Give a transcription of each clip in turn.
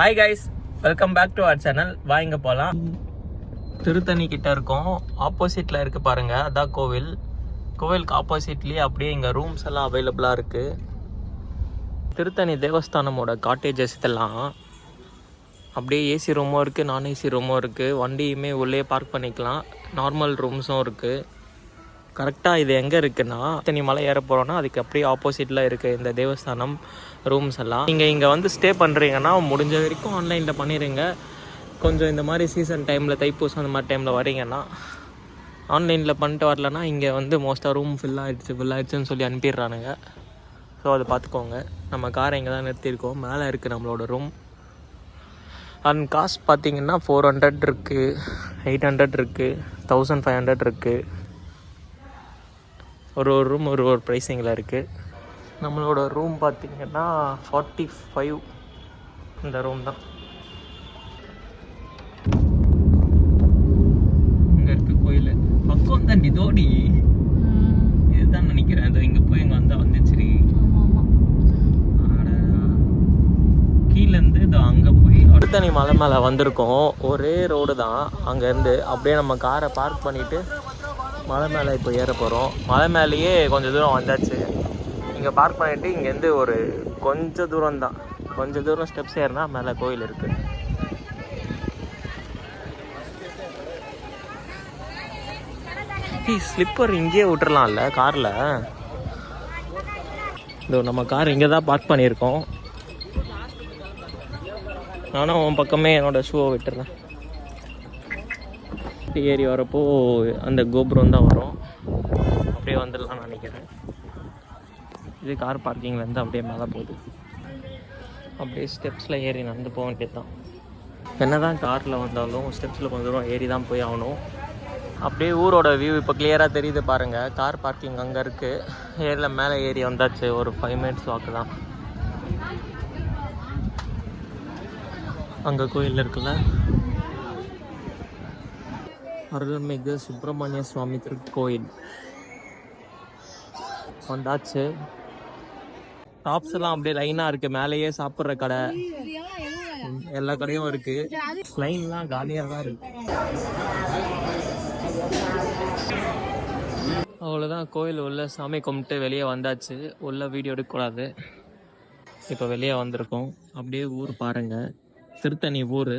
Hi guys welcome back to our channel வாங்க போகலாம் திருத்தணி கிட்ட இருக்கோம். ஆப்போசிட்டில் இருக்கு பாருங்க அதான் கோவில். கோவிலுக்கு ஆப்போசிட்லேயே அப்படியே இங்கே ரூம்ஸ் எல்லாம் அவைலபிளாக இருக்கு. திருத்தணி தேவஸ்தானமோட காட்டேஜஸ் இதெல்லாம். அப்படியே ஏசி ரூமும் இருக்குது நான் ஏசி ரூமும் இருக்குது வண்டியுமே உள்ளே பார்க் பண்ணிக்கலாம். நார்மல் ரூம்ஸும் இருக்குது கரெக்டாக இது எங்கே இருக்குன்னா தனி மலை ஏற போகிறோன்னா அதுக்கு அப்படியே ஆப்போசிட்டில் இருக்குது இந்த தேவஸ்தானம் ரூம்ஸ் எல்லாம். நீங்கள் இங்கே வந்து ஸ்டே பண்ணுறீங்கன்னா முடிஞ்ச வரைக்கும் ஆன்லைனில் பண்ணிடுங்க கொஞ்சம் இந்த மாதிரி சீசன் டைமில் தைப்பூசம் அந்த மாதிரி டைமில் வரீங்கன்னா ஆன்லைனில் பண்ணிட்டு வரலன்னா இங்கே வந்து மோஸ்ட்டாக ரூம் ஃபில் ஆகிடுச்சு ஃபில் ஆகிடுச்சுன்னு சொல்லி அனுப்பிடுறானுங்க. ஸோ அதை பார்த்துக்கோங்க. நம்ம காரை இங்கே தான் நிறுத்தியிருக்கோம். மேலே இருக்குது நம்மளோட ரூம் அண்ட் காஸ்ட் பார்த்தீங்கன்னா ஃபோர் ஹண்ட்ரட் இருக்குது எயிட் ஹண்ட்ரட் இருக்குது தௌசண்ட் ஃபைவ் ஹண்ட்ரட் இருக்குது ஒரு ஒரு ரூம் ஒரு ஒரு ப்ரைஸிங்கில் இருக்குது நம்மளோட ரூம் பார்த்தீங்கன்னா ஃபார்ட்டி ஃபைவ் இந்த ரூம் தான். இங்கே இருக்கு கோயில். பக்கம் தான் இதோடி இதுதான் நினைக்கிறேன். இதோ இங்கே போய் இங்கே வந்தால் வந்துச்சுரி கீழேருந்து இதோ அங்கே போய் அடுத்தணி மலை மேலே வந்திருக்கோம். ஒரே ரோடு தான். அங்கேருந்து அப்படியே நம்ம காரை பார்க் பண்ணிவிட்டு மலை மேலே இப்போ ஏற போகிறோம் மலை மேலேயே கொஞ்சம் தூரம் வந்தாச்சு. இங்கே பார்க் பண்ணிவிட்டு இங்கேருந்து ஒரு கொஞ்சம் தூரம் தான். கொஞ்சம் தூரம் ஸ்டெப்ஸ் ஏறினா மேலே கோயில் இருக்குது ஸ்லிப்பர் இங்கேயே விட்டுறலாம்ல காரில் இதோ நம்ம கார் இங்கே தான் பார்க் பண்ணியிருக்கோம். நானும் உன் பக்கமே என்னோடய ஷூவை விட்டுறேன். ஏறி வரப்போ அந்த கோபுரம் தான் வரும். அப்படியே வந்துடலாம்னு நினைக்கிறேன். இது கார் பார்க்கிங்லேருந்து அப்படியே மேலே போகுது. அப்படியே ஸ்டெப்ஸில் ஏறி நடந்து போக வேண்டியது தான் என்ன தான் காரில் வந்தாலும் ஸ்டெப்ஸில் கொஞ்சம் தூரம் ஏறி தான் போய் ஆகணும். அப்படியே ஊரோட வியூ இப்போ கிளியராக தெரியுது பாருங்கள் கார் பார்க்கிங் அங்கே இருக்குது ஏரியில் மேலே ஏறி வந்தாச்சு. ஒரு ஃபைவ் மினிட்ஸ் வாக்கு தான். அங்கே கோயில் இருக்குல்ல? அருள்மிகு சுப்பிரமணிய சுவாமி திருக்கோயில் வந்தாச்சு. டாப்ஸ் எல்லாம் அப்படியே லைனாக இருக்குது மேலேயே சாப்பிட்ற கடை. எல்லா கடையும் இருக்கு. லைன்லாம் காலியாக தான் இருக்கு. அவ்வளோதான் கோயில் உள்ள சாமி கும்பிட்டு வெளியே வந்தாச்சு. உள்ள வீடியோ எடுக்கக்கூடாது. இப்போ வெளியே வந்திருக்கோம். அப்படியே ஊர் பாருங்க. திருத்தணி ஊர்.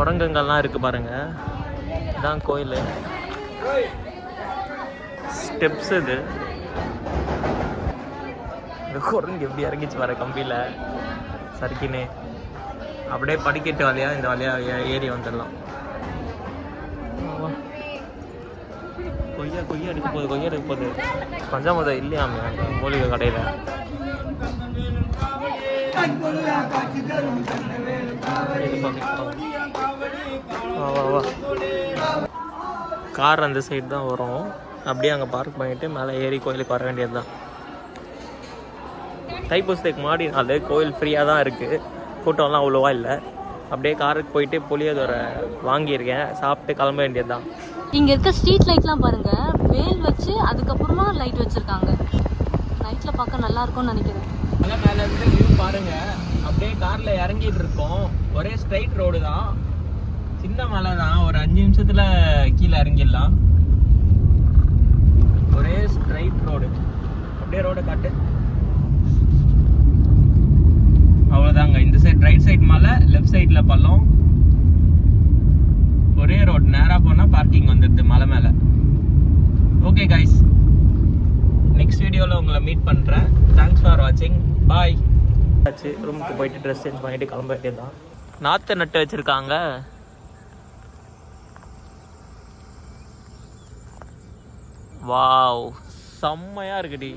குரங்குங்கள்லாம் இருக்கு பாருங்க. இதான் கோயில். ஸ்டெப்ஸ் இது. இந்த குரங்கு எப்படி இறங்கிச்சு வர கம்பியில். சறுக்கினே. அப்படியே படிக்கட்டு வழியாக இந்த வழியாக ஏறி வந்துடலாம். கொய்யா கொய்யா எடுக்க போகுது கொய்யா எடுக்க போகுது. பஞ்சாமதம் இல்லையாமே அந்த மூலிகை கடையில். வா வா வா. கார் அந்த சைடு தான் வரும். அப்படியே அங்கே பார்க் பண்ணிட்டு மேலே ஏறி கோயிலுக்கு வர வேண்டியது தான் தைப்பூசத்துக்கு மாடி நாள் கோயில் ஃப்ரீயாக தான் இருக்குது கூட்டம்லாம் அவ்வளோவா இல்லை. அப்படியே காருக்கு போயிட்டு புளியோதரை வாங்கியிருக்கேன். சாப்பிட்டு கிளம்ப வேண்டியது தான் இங்கே இருக்க ஸ்ட்ரீட் லைட்லாம் பாருங்கள் வேல் வச்சு அதுக்கப்புறமா லைட் வச்சுருக்காங்க. பார்க்க நல்லா இருக்கும்னு நினைக்கிறேன். மலை மேலே இருந்து வியூ பாருங்க. அப்படியே காரில் இறங்கிட்டு இருக்கோம். ஒரே ஸ்ட்ரைட் ரோடு தான். சின்ன மலை தான். ஒரு அஞ்சு நிமிஷத்தில் கீழே இறங்கிடலாம். ஒரே ஸ்ட்ரைட் ரோடு அப்படியே ரோடை காட்டு. அவ்வளோதாங்க இந்த சைடு ரைட் சைடு மலை லெஃப்ட் சைடில் பள்ளம். ஒரே ரோடு நேராக போனால் பார்க்கிங் வந்துடுது மலை மேலே. ஓகே கைஸ் வீடியோவில் உங்களை மீட் பண்ணுறேன் தேங்க்ஸ் ஃபார் வாட்சிங் பாய் ஆச்சு. ரூமுக்கு போயிட்டு ட்ரெஸ் சேஞ்ச் பண்ணிட்டு கிளம்ப வேண்டியதுதான் நாற்று நட்டு வச்சுருக்காங்க. வாவ் செம்மையாக இருக்குடி.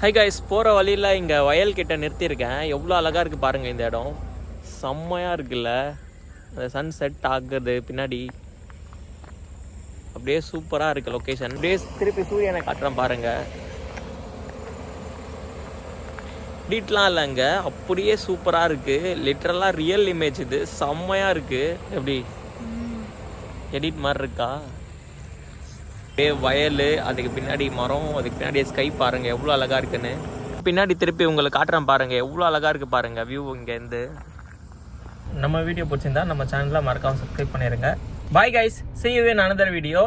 ஹை காய்ஸ் போகிற வழியில் இங்கே வயல் கிட்ட நிறுத்தியிருக்கேன். எவ்வளோ அழகாக இருக்குது பாருங்கள் இந்த இடம். செம்மையாக இருக்குல்ல. அந்த சன் செட் ஆகுது பின்னாடி. அப்படியே சூப்பராக இருக்குது லொக்கேஷன் அப்படியே திருப்பி சூரியனை காட்டுறேன் பாருங்கள் எடிட்லாம் இல்லைங்க அப்படியே சூப்பராக இருக்குது லிட்ரலாக ரியல் இமேஜ் இது. செம்மையாக இருக்குது எப்படி? எடிட் மாதிரி இருக்கா? அப்படியே வயல் அதுக்கு பின்னாடி மரம் அதுக்கு பின்னாடி ஸ்கை பாருங்கள் எவ்வளோ அழகாக இருக்குன்னு. பின்னாடி திருப்பி உங்களை காட்டுறேன் பாருங்கள் எவ்வளோ அழகாக இருக்குது பாருங்கள் வியூ இங்கேருந்து நம்ம வீடியோ பிடிச்சிருந்தா நம்ம சேனலில் மறக்காமல் சப்ஸ்கிரைப் பண்ணிடுங்க bye guys see you in video